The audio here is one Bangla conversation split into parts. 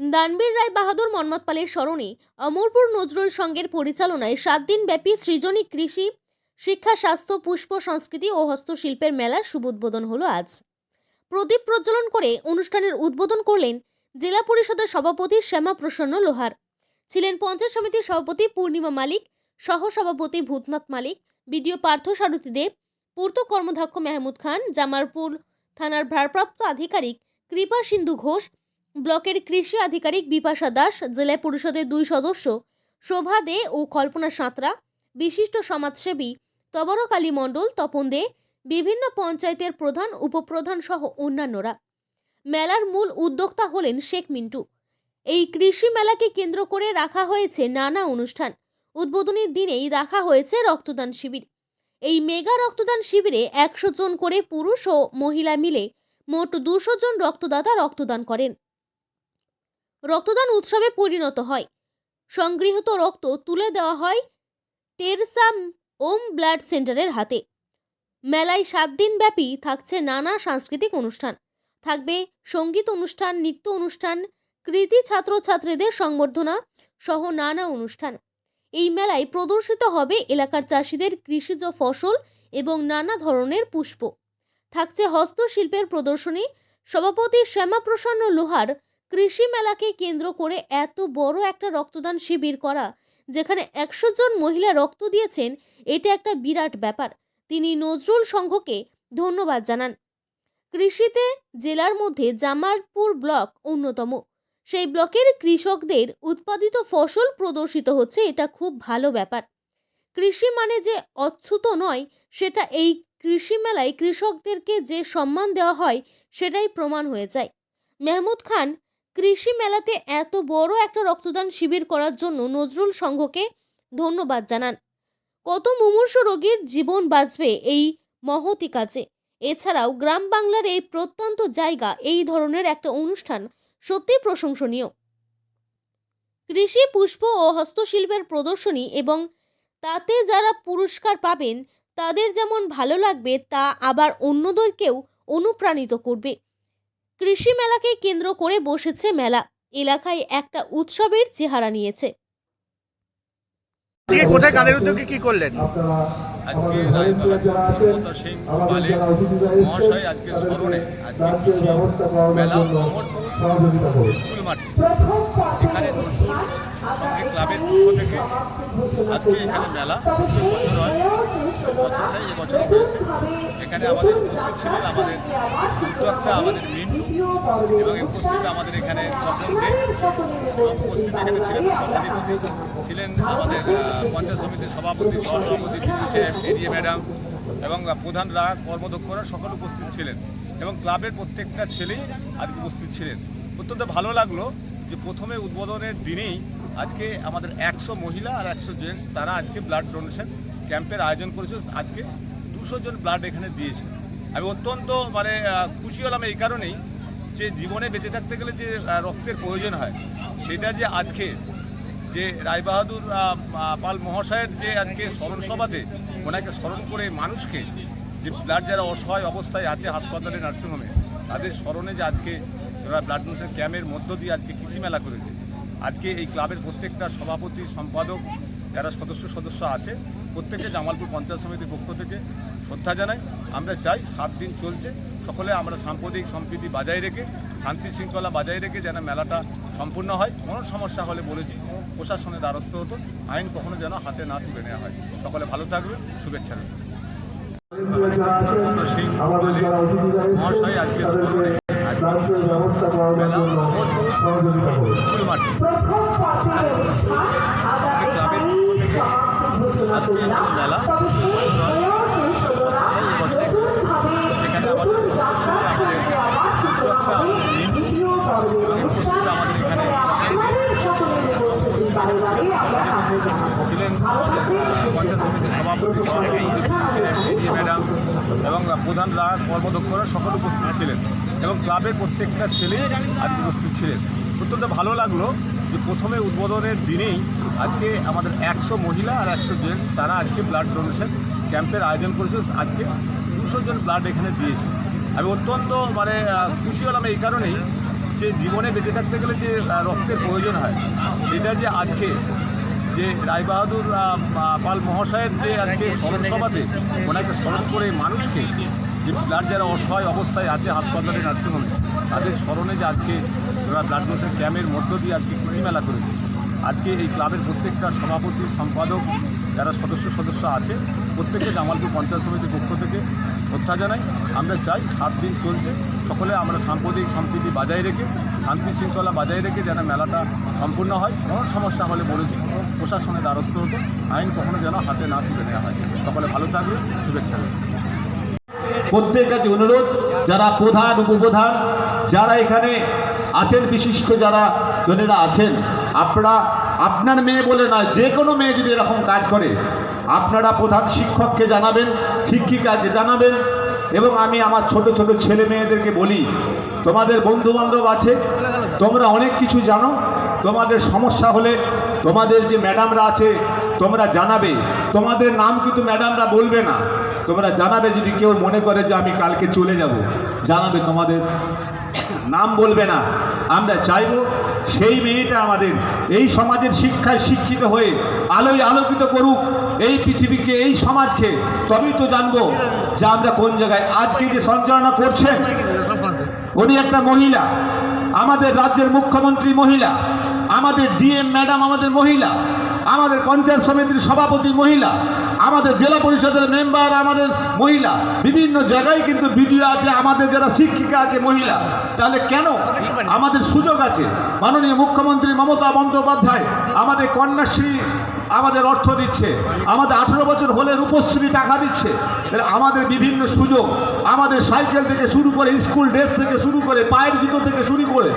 দানবীর রায় বাহাদুর মন্মথ পালের স্মরণে অমরপুর নজরুল সংঘের পরিচালনায় সাত দিনব্যাপী সৃজনী কৃষি, শিক্ষা, স্বাস্থ্য, পুষ্প, সংস্কৃতি ও হস্তশিল্পের মেলার শুভ উদ্বোধন হলো আজ। প্রদীপ প্রজ্বলন করে অনুষ্ঠানের উদ্বোধন করলেন জেলা পরিষদের সভাপতি শ্যামা প্রসন্ন লোহার। ছিলেন পঞ্চায়েত সমিতির সভাপতি পূর্ণিমা মালিক সহ সভাপতি ভূতনাথ মালিক, বিডিও পার্থ সারথী দেব, পূর্ত কর্মধ্যক্ষ মেহমুদ খান, জামালপুর থানার ভারপ্রাপ্ত আধিকারিক কৃপা সিন্ধু ঘোষ ব্লকের কৃষি আধিকারিক বিপাশা দাস, জেলা পরিষদের দুই সদস্য শোভা দে ও কল্পনা সাঁতরা, বিশিষ্ট সমাজসেবী তবরক আলী মণ্ডল, তপন দে, বিভিন্ন পঞ্চায়েতের প্রধান, উপপ্রধান সহ অন্যান্যরা। মেলার মূল উদ্যোক্তা হলেন শেখ মিন্টু। এই কৃষি মেলাকে কেন্দ্র করে রাখা হয়েছে নানা অনুষ্ঠান। উদ্বোধনের দিনেই রাখা হয়েছে রক্তদান শিবির। এই মেগা রক্তদান শিবিরে একশো জন করে পুরুষ ও মহিলা মিলে মোট দুশো জন রক্তদাতা রক্তদান করেন। রক্তদান উৎসবে পরিণত হয়। সংগৃহীত রক্ত তুলে দেওয়া হয় টেরসা ওম ব্লাড সেন্টারের হাতে। মেলায় সাত দিনব্যাপী থাকছে নানা সাংস্কৃতিক অনুষ্ঠান। থাকবে সংগীত অনুষ্ঠান, নৃত্য অনুষ্ঠান, কৃতি ছাত্রছাত্রীদের সংবর্ধনা সহ নানা অনুষ্ঠান। এই মেলায় প্রদর্শিত হবে এলাকার চাষিদের কৃষিজ ফসল এবং নানা ধরনের পুষ্প। থাকছে হস্তশিল্পের প্রদর্শনী। সভাপতি শ্যামাপ্রসন্ন লোহার কৃষি মেলাকে কেন্দ্র করে এত বড় একটা রক্তদান শিবির করা, যেখানে একশো জন মহিলা রক্ত দিয়েছেন, এটা একটা বিরাট ব্যাপার। তিনি নজরুল সংঘকে ধন্যবাদ জানান। কৃষিতে জেলার মধ্যে জামালপুর ব্লক অন্যতম। সেই ব্লকের কৃষকদের উৎপাদিত ফসল প্রদর্শিত হচ্ছে, এটা খুব ভালো ব্যাপার। কৃষি মানে যে অচ্ছুত নয়, সেটা এই কৃষি মেলায় কৃষকদেরকে যে সম্মান দেওয়া হয়, সেটাই প্রমাণ হয়ে যায়। মেহমুদ খান কৃষি মেলাতে এত বড় একটা রক্তদান শিবির করার জন্য নজরুল সংঘকে ধন্যবাদ জানান। কত মুমূর্ষ রোগীর জীবন বাঁচবে এই মহতি কাজে। এছাড়াও গ্রাম বাংলার এই প্রত্যন্ত জায়গা এই ধরনের একটা অনুষ্ঠান সত্যি প্রশংসনীয়। কৃষি, পুষ্প ও হস্তশিল্পের প্রদর্শনী এবং তাতে যারা পুরস্কার পাবেন, তাদের যেমন ভালো লাগবে, তা আবার অন্যদেরকেও অনুপ্রাণিত করবে। কৃষি মেলাকে কেন্দ্র করে বসেছে মেলা। এলাকায় একটা উৎসবের চেহারা নিয়েছে। আজকে কোথায় কাদের উদ্যোগে কি করলেন? আজকে রায়বাহাদুর সিং পালের মহাশয় আজকে স্মরণে আজকে কৃষি মেলা অমরপুর স্কুল মাঠে। এখানে নজরুল সঙ্গে ক্লাবের পক্ষ থেকে আজকে এখানে মেলা। প্রত্যেক বছর হয়। প্রত্যেক বছর নেই এবছর হয়েছে। এখানে আমাদের উপস্থিত ছিলেন আমাদের উদ্যোক্তা, আমাদের মিন্টু, এবং উপস্থিত আমাদের এখানে তপন দে এবং উপস্থিত এখানে ছিলেন সভাধিপতি ছিলেন আমাদের পঞ্চায়েত সমিতির সভাপতি, সহসভাপতি এডিএ ম্যাডাম, এবং প্রধানরা কর্মদক্ষরা সকল উপস্থিত ছিলেন। এবং ক্লাবের প্রত্যেকটা ছেলেই আজকে উপস্থিত ছিলেন। অত্যন্ত ভালো লাগল যে প্রথমে উদ্বোধনের দিনেই আজকে আমাদের একশো মহিলা আর একশো জেন্টস তারা আজকে ব্লাড ডোনেশন ক্যাম্পের আয়োজন করেছে। আজকে দুশো জন ব্লাড এখানে দিয়েছে। আমি অত্যন্ত মানে খুশি হলাম এই কারণেই যে জীবনে বেঁচে থাকতে গেলে যে রক্তের প্রয়োজন হয়, সেটা যে আজকে যে রায়বাহাদুর পাল মহাশয়ের যে আজকে স্মরণ সভাতে ওনাকে স্মরণ করে মানুষকে যে ব্লাড যারা অসহায় অবস্থায় আছে হাসপাতালে, নার্সিংহোমে, তাদের স্মরণে যে আজকে ওরা ব্লাড ডোনেশন ক্যাম্পের মধ্য দিয়ে আজকে কৃষি মেলা করেছে। আজকে এই ক্লাবের প্রত্যেকটা সভাপতি, সম্পাদক, যারা সদস্য সদস্য আছে প্রত্যেকে জামালপুর পঞ্চায়েত সমিতির পক্ষ থেকে শ্রদ্ধা জানাই। আমরা চাই সাত দিন চলছে। সকলে আমরা সাম্প্রদায়িক সম্প্রীতি বজায় রেখে শান্তি শৃঙ্খলা বজায় রেখে যেন মেলাটা সম্পূর্ণ হয়। কোনো সমস্যা হলে বলেছি প্রশাসনের দ্বারস্থ হতো। আইন কখনো যেন হাতে না তুলে নেওয়া হয়। সকলে ভালো থাকবে শুভেচ্ছা রইল। মমতা মহাশয় আজকে মেলা স্কুল মাঠে। এবং এবং প্রধানরা কর্মদক্ষরা সকল উপস্থিত ছিলেন এবং ক্লাবের প্রত্যেকটা ছেলে আজ উপস্থিত ছিলেন। অত্যন্ত ভালো লাগল যে প্রথমে উদ্বোধনের দিনেই আজকে আমাদের একশো মহিলা আর একশো জেন্টস তারা আজকে ব্লাড ডোনেশন ক্যাম্পের আয়োজন করেছে। আজকে দুশো জন ব্লাড এখানে দিয়েছে। আমি অত্যন্ত মানে খুশি হলাম এই কারণেই যে জীবনে বেঁচে থাকতে গেলে যে রক্তের প্রয়োজন হয় সেটা যে আজকে যে রায়বাহাদুর পাল মহাশয়ের যে আজকে স্মরণ সভাতে ওনাকে স্মরণ করে মানুষকে যে ব্লাড যারা অসহায় অবস্থায় আছে হাসপাতালে নার্সিংহোমে তাদের স্মরণে যে আজকে ওরা ব্লাড ডোনেশন ক্যাম্পের মধ্য দিয়ে আজকে কৃষি মেলা করেছে। আজকে এই ক্লাবের প্রত্যেকটা সভাপতি, সম্পাদক যারা সদস্য সদস্য আছে, প্রত্যেককে জামালপুর পঞ্চায়েত সমিতির পক্ষ থেকে শ্রদ্ধা জানাই। আমরা চাই সাত দিন চলছে। সকলে আমরা সাম্প্রদায়িক সম্প্রীতি বজায় রেখে, শান্তি শৃঙ্খলা বজায় রেখে যেন মেলাটা সম্পূর্ণ হয়। কোনো সমস্যা হলে বলেছি, প্রশাসনের দ্বারস্থ হতো আইন কখনো যেন হাতে না তুলে নেওয়া হয়। সকলে ভালো থাকবে, শুভেচ্ছা রইল। প্রত্যেকের কাছে অনুরোধ, যারা প্রধান, উপপ্রধান, যারা এখানে আছেন, বিশিষ্ট যারা, জনেরা আছেন আপনারা আপনার মেয়ে বলে নয়, যে কোনো মেয়ে যদি এরকম কাজ করে, আপনারা প্রধান শিক্ষককে জানাবেন, শিক্ষিকাকে জানাবেন, এবং আমি আমার ছোট ছোট ছেলে মেয়েদেরকে বলি, তোমাদের বন্ধু বান্ধব আছে, তোমরা অনেক কিছু জানো, তোমাদের সমস্যা হলে তোমাদের যে ম্যাডামরা আছে, তোমরা জানাবে। তোমাদের নাম কিন্তু ম্যাডামরা বলবে না। তোমরা জানাবে যদি কেউ মনে করে যে আমি কালকে চলে যাব। জানাবে তোমাদের। নাম বলবে না। আমরা চাইব সেই মেয়েটা আমাদের এই সমাজের শিক্ষায় শিক্ষিত হয়ে আলোয় আলোকিত করুক, এই পৃথিবীকে, এই সমাজকে, তবেই তো জানব যে আমরা কোন জায়গায়। আজকে যে সঞ্চালনা করছেন, উনি একটা মহিলা, আমাদের রাজ্যের মুখ্যমন্ত্রী মহিলা, আমাদের ডিএম ম্যাডাম আমাদের মহিলা, আমাদের পঞ্চায়েত সমিতির সভাপতি মহিলা আমাদের জেলা পরিষদের মেম্বার, আমাদের মহিলা, বিভিন্ন জায়গায় কিন্তু ভিডিও আছে, আমাদের যারা শিক্ষিকা আছে, মহিলা, তাহলে কেন? আমাদের সুযোগ আছে। মাননীয় মুখ্যমন্ত্রী মমতা বন্দ্যোপাধ্যায় আমাদের কন্যাশ্রী আমাদের অর্থ দিচ্ছে, আমাদের আঠেরো বছর হলে রূপশ্রী টাকা দিচ্ছে আমাদের বিভিন্ন সুযোগ, আমাদের সাইকেল থেকে শুরু করে, স্কুল ড্রেস থেকে শুরু করে, পায়ের জুতো থেকে শুরু করে,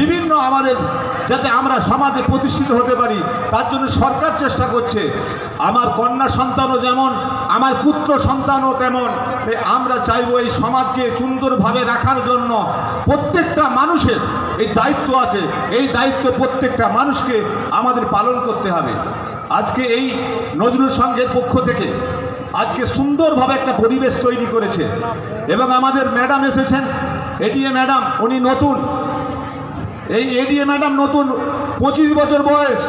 বিভিন্ন আমাদের যাতে আমরা সমাজে প্রতিষ্ঠিত হতে পারি, তার জন্য সরকার চেষ্টা করছে। আমার কন্যা সন্তানও যেমন, আমার পুত্র সন্তানও তেমন। আমরা চাইব এই সমাজকে সুন্দরভাবে রাখার জন্য প্রত্যেকটা মানুষের এই দায়িত্ব আছে। এই দায়িত্ব প্রত্যেকটা মানুষকে আমাদের পালন করতে হবে। আজকে এই নজরুল সংঘের পক্ষ থেকে আজকে সুন্দরভাবে একটা পরিবেশ তৈরি করেছে। এবং আমাদের ম্যাডাম এসেছেন এডিএ ম্যাডাম, উনি নতুন। এই এডিএ ম্যাডাম নতুন পঁচিশ বছর বয়স।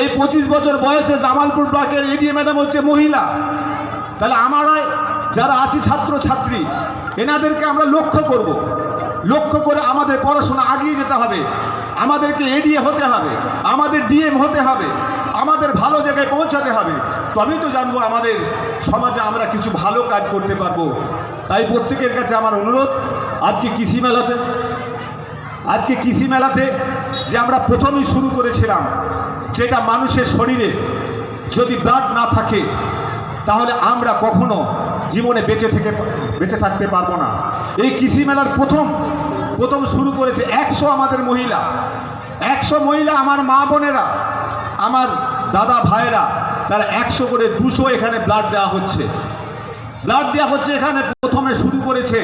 এই পঁচিশ বছর বয়সে জামালপুর ব্লকের এডিএ ম্যাডাম হচ্ছে মহিলা। তাহলে আমরাই যারা আছি ছাত্র ছাত্রী এনাদেরকে আমরা লক্ষ্য করব। লক্ষ্য করে আমাদের পড়াশোনা আগিয়ে যেতে হবে। আমাদেরকে এডিএ হতে হবে, আমাদের ডিএম হতে হবে, আমাদের ভালো জায়গায় পৌঁছাতে হবে। তবেই তো জানব আমাদের সমাজে আমরা কিছু ভালো কাজ করতে পারব। তাই প্রত্যেকের কাছে আমার অনুরোধ, আজকে কৃষি মেলাতে আজকে কৃষি মেলাতে যে আমরা প্রথমেই শুরু করেছিলাম যেটা মানুষের শরীরে যদি ব্লাড না থাকে, তাহলে আমরা কখনো জীবনে বেঁচে থেকে, বেঁচে থাকতে পারব না। এই কৃষি মেলার প্রথম প্রথম শুরু করেছে একশো আমাদের মহিলা। একশো মহিলা আমার মা বোনেরা, আমার দাদা ভাইয়েরা, তারা একশো করে দুশো এখানে ব্লাড দেওয়া হচ্ছে। ব্লাড দেওয়া হচ্ছে এখানে প্রথমে শুরু করেছে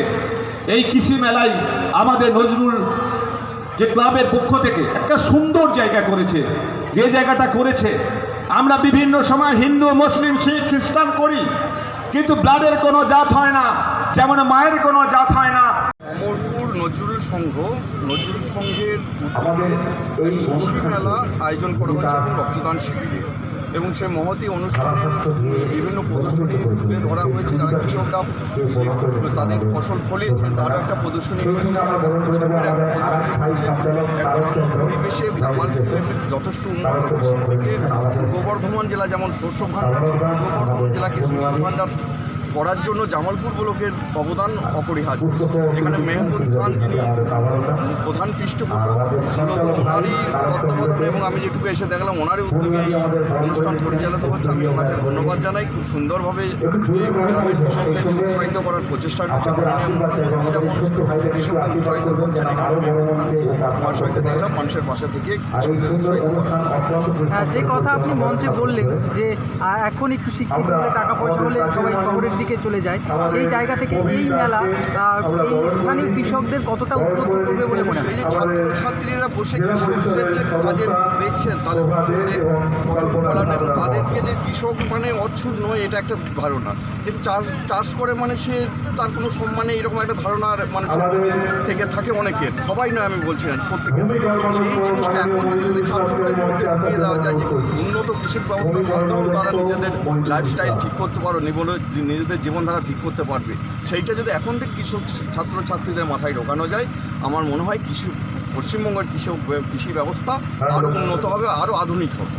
এই কৃষি মেলায় আমাদের নজরুল যে ক্লাবের পক্ষ থেকে একটা সুন্দর জায়গা করেছে যে জায়গাটা করেছে আমরা বিভিন্ন সময় হিন্দু মুসলিম শিখ খ্রিস্টান করি কিন্তু ব্লাডের কোনো জাত হয় না যেমন মায়ের কোনো জাত হয় না। অমরপুর নজরুল সংঘ নজরুল সংঘের উদ্যোগে এই মেলা আয়োজন করা হয়েছে রক্তদান শিবিরে। এবং সেই মহতি অনুষ্ঠানে বিভিন্ন প্রদর্শনী তুলে ধরা হয়েছে যারা কৃষকরা তাদের ফসল ফলিয়েছেন তারও একটা প্রদর্শনী হয়েছে। এক গ্রাম্য পরিবেশে জামালপুরের যথেষ্ট উন্নত থেকে পূর্ব বর্ধমান জেলা যেমন শস্য ভাণ্ডার পূর্ব বর্ধমান জেলাকে শস্য ভাণ্ডার করার জন্য জামালপুর ব্লকের অবদান অপরিহার্য। এখানে মেহমুদ খান প্রধান পৃষ্ঠপোষক মূলত ওনারই তত্ত্বাবধানে এবং আমি যেটুকু এসে দেখলাম ওনারই উদ্যোগে এই অনুষ্ঠান পরিচালিত হচ্ছে আমি ওনাকে ধন্যবাদ জানাই। খুব সুন্দরভাবে গ্রামের কৃষকদেরকে উৎসাহিত করার প্রচেষ্টা মাননীয় মুখ্যমন্ত্রী যেমন কৃষকদের উৎসাহিত করছেন খান মহাশয়কে দেখলাম মানুষের পাশে থেকে কৃষকদের উৎসাহিত করা। হ্যাঁ, যে কথা আপনি মঞ্চে বললেন যে আহ, এখন একটু শিক্ষিত হলে টাকা পয়সা হলে সবাই শহরের দিকে চলে যায় সেই জায়গা থেকে এই মেলা এই স্থানীয় কৃষকদের কতটা উদ্যোগ করবে বলে মনে হয়? এই যে ছাত্র ছাত্রীরা বসে কৃষকদের যে কাজের দেখছেন, তাদের ফসলের ফসল তাদেরকে যে কৃষক মানে অচ্ছুত নয়, এটা একটা ধারণা। কিন্তু চাষ চাষ করে মানে সে তার কোনো সম্মানে এরকম একটা ধারণার মানুষের থেকে থাকে অনেকের। সবাই নয় আমি বলছি না প্রত্যেকে সেই জিনিসটা এখন থেকে যদি ছাত্রদের মধ্যে ঢুকিয়ে দেওয়া যায় যে উন্নত কৃষি ব্যবস্থার মাধ্যমেও তারা নিজেদের লাইফস্টাইল ঠিক করতে পারো নিবন্ধ- নিজেদের জীবনধারা ঠিক করতে পারবে, সেইটা যদি এখন থেকে কৃষক ছাত্র ছাত্রীদের মাথায় ঢোকানো যায়। আমার মনে হয় কৃষি পশ্চিমবঙ্গের কৃষক কৃষি ব্যবস্থা আরও উন্নত হবে। আরও আধুনিক হবে।